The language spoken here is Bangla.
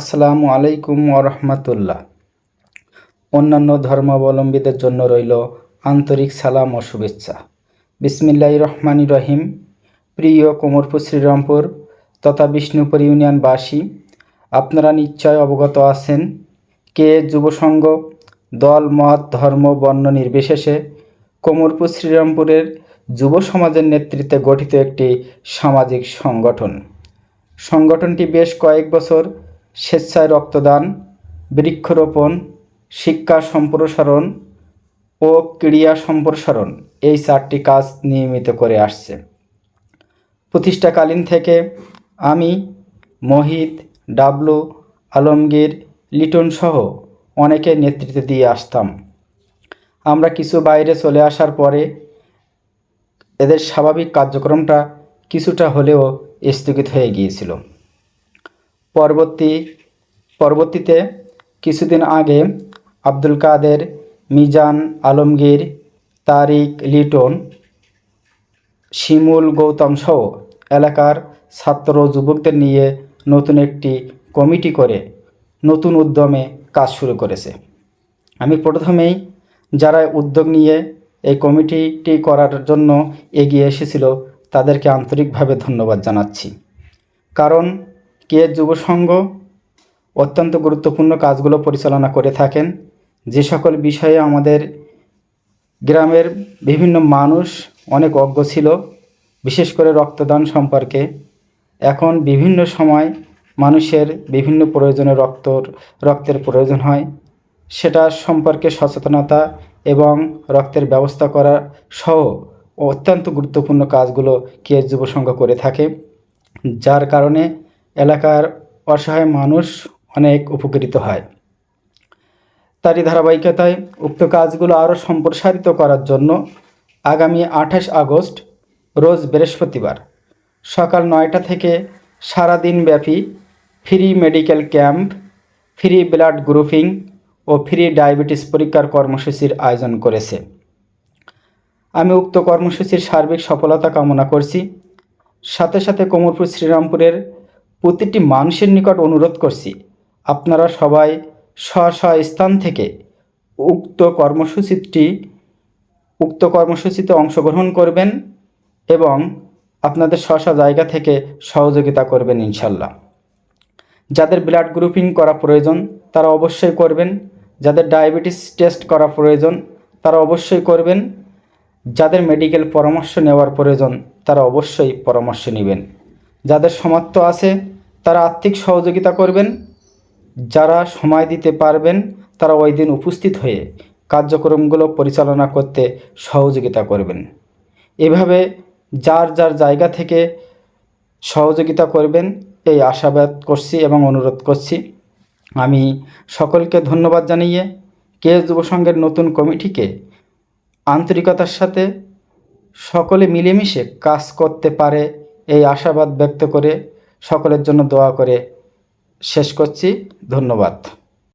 আসসালামু আলাইকুম ওরহমতুল্লাহ অন্যান্য ধর্মাবলম্বীদের জন্য রইল আন্তরিক সালাম ও শুভেচ্ছা। বিসমিল্লাহ রহমানি রহিম। প্রিয় কোমরপুর শ্রীরামপুর তথা বিষ্ণুপুর ইউনিয়নবাসী, আপনারা নিশ্চয় অবগত আছেন কে যুবসংঘ দল, মত, ধর্ম, বর্ণ নির্বিশেষে কোমরপুর শ্রীরামপুরের যুব সমাজের নেতৃত্বে গঠিত একটি সামাজিক সংগঠন। সংগঠনটি বেশ কয়েক বছর স্বেচ্ছায় রক্তদান, বৃক্ষরোপণ, শিক্ষা সম্প্রসারণ ও ক্রীড়া সম্প্রসারণ এই চারটি কাজ নিয়মিত করে আসছে। প্রতিষ্ঠাকালীন থেকে আমি, মহিত, ডাবলু, আলমগীর, লিটন সহ অনেকে নেতৃত্ব দিয়ে আসতাম। আমরা কিছু বাইরে চলে আসার পরে এদের স্বাভাবিক কার্যক্রমটা কিছুটা হলেও স্থগিত হয়ে গিয়েছিল। পরবর্তী, পরবর্তীতে কিছুদিন আগে আব্দুল কাদের, মিজান আলমগীর, তারিক লিটন, শিমুল গৌতম সহ এলাকার ছাত্র যুবকদের নিয়ে নতুন একটি কমিটি করে নতুন উদ্যমে কাজ শুরু করেছে। আমি প্রথমেই যারা উদ্যোগ নিয়ে এই কমিটিটি করার জন্য এগিয়ে এসেছিল তাদেরকে আন্তরিকভাবে ধন্যবাদ জানাচ্ছি। কারণ কে যুব সংঘ অত্যন্ত গুরুত্বপূর্ণ কাজগুলো পরিচালনা করে থাকেন। যে সকল বিষয়ে আমাদের গ্রামের বিভিন্ন মানুষ অনেক অজ্ঞ ছিল, বিশেষ করে রক্তদান সম্পর্কে। এখন বিভিন্ন সময় মানুষের বিভিন্ন প্রয়োজনে রক্ত রক্তের প্রয়োজন হয়। সেটা সম্পর্কে সচেতনতা এবং রক্তের ব্যবস্থা করা সহ অত্যন্ত গুরুত্বপূর্ণ কাজগুলো কে যুব সংঘ করে থাকে। যার কারণে এলাকার অসহায় মানুষ অনেক উপকৃত হয়। তারই ধারাবাহিকতায় উক্ত কাজগুলো আরও সম্প্রসারিত করার জন্য আগামী আঠাশ আগস্ট, রোজ বৃহস্পতিবার সকাল নয়টা থেকে সারাদিন ব্যাপী free medical camp, free blood grouping ও ফ্রি ডায়াবেটিস পরীক্ষার কর্মসূচির আয়োজন করেছে। আমি উক্ত কর্মসূচির সার্বিক সফলতা কামনা করছি। সাথে সাথে কোমরপুর শ্রীরামপুরের প্রতিটি মানুষের নিকট অনুরোধ করছি, আপনারা সবাই স্ব স্ব স্থান থেকে উক্ত কর্মসূচিটি, উক্ত কর্মসূচিতে অংশগ্রহণ করবেন এবং আপনাদের স্ব স্ব জায়গা থেকে সহযোগিতা করবেন ইনশাল্লাহ। যাদের ব্লাড গ্রুপিং করা প্রয়োজন, তারা অবশ্যই করবেন। যাদের ডায়াবেটিস টেস্ট করা প্রয়োজন, তারা অবশ্যই করবেন। যাদের মেডিকেল পরামর্শ নেওয়ার প্রয়োজন, তারা অবশ্যই পরামর্শ নেবেন। যাদের সামর্থ্য আছে, তারা আর্থিক সহযোগিতা করবেন। যারা সময় দিতে পারবেন, তারা ওই দিন উপস্থিত হয়ে কার্যক্রমগুলো পরিচালনা করতে সহযোগিতা করবেন। এভাবে যার যার জায়গা থেকে সহযোগিতা করবেন, এই আশাবাদ করছি এবং অনুরোধ করছি। আমি সকলকে ধন্যবাদ জানিয়ে কে যুব সংঘের নতুন কমিটিকে আন্তরিকতার সাথে সকলে মিলেমিশে কাজ করতে পারে এই আশাবাদ ব্যক্ত করে সকলের জন্য দোয়া করে শেষ করছি। ধন্যবাদ।